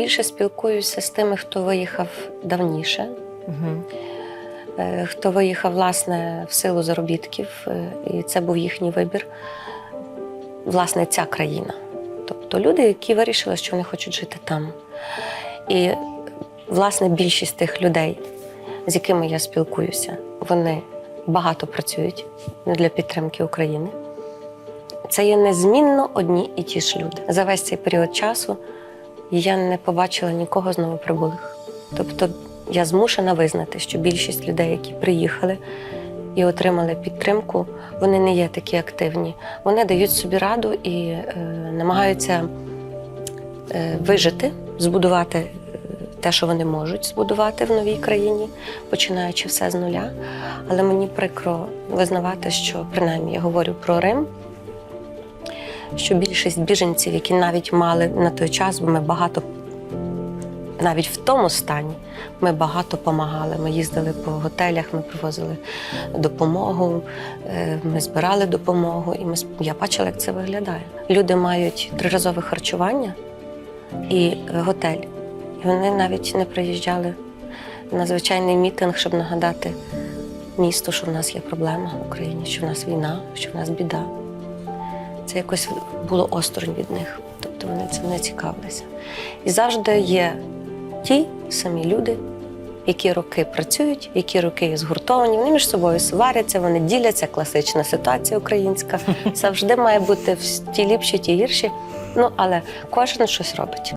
більше спілкуюся з тими, хто виїхав давніше, Угу. хто виїхав власне в силу заробітків, е, і це був їхній вибір. Власне, ця країна. Тобто люди, які вирішили, що вони хочуть жити там. І власне більшість тих людей, з якими я спілкуюся, вони багато працюють для підтримки України. Це є незмінно одні і ті ж люди. За весь цей період часу я не побачила нікого з новоприбулих. Тобто я змушена визнати, що більшість людей, які приїхали і отримали підтримку, вони не є такі активні. Вони дають собі раду і е, намагаються е, вижити, збудувати е, те, що вони можуть збудувати в новій країні, починаючи все з нуля. Але мені прикро визнавати, що принаймні я говорю про Рим. Що більшість біженців, які навіть мали на той час, бо ми багато навіть в тому стані, ми багато допомагали. Ми їздили по готелях, ми привозили допомогу, е, ми збирали допомогу, і ми я бачила, як це виглядає. Люди мають триразове харчування і готель. І вони навіть не приїжджали на звичайний мітинг, щоб нагадати місту, що в нас є проблема в Україні, що в нас війна, що в нас біда. Це якось було осторонь від них. Тобто вони цим не цікавилися. І завжди є ті самі люди, які роки працюють, які роки є згуртовані, вони між собою сваряться, вони діляться, класична ситуація українська. Завжди має бути ті ліпші, ті гірші. Ну але кожен щось робить.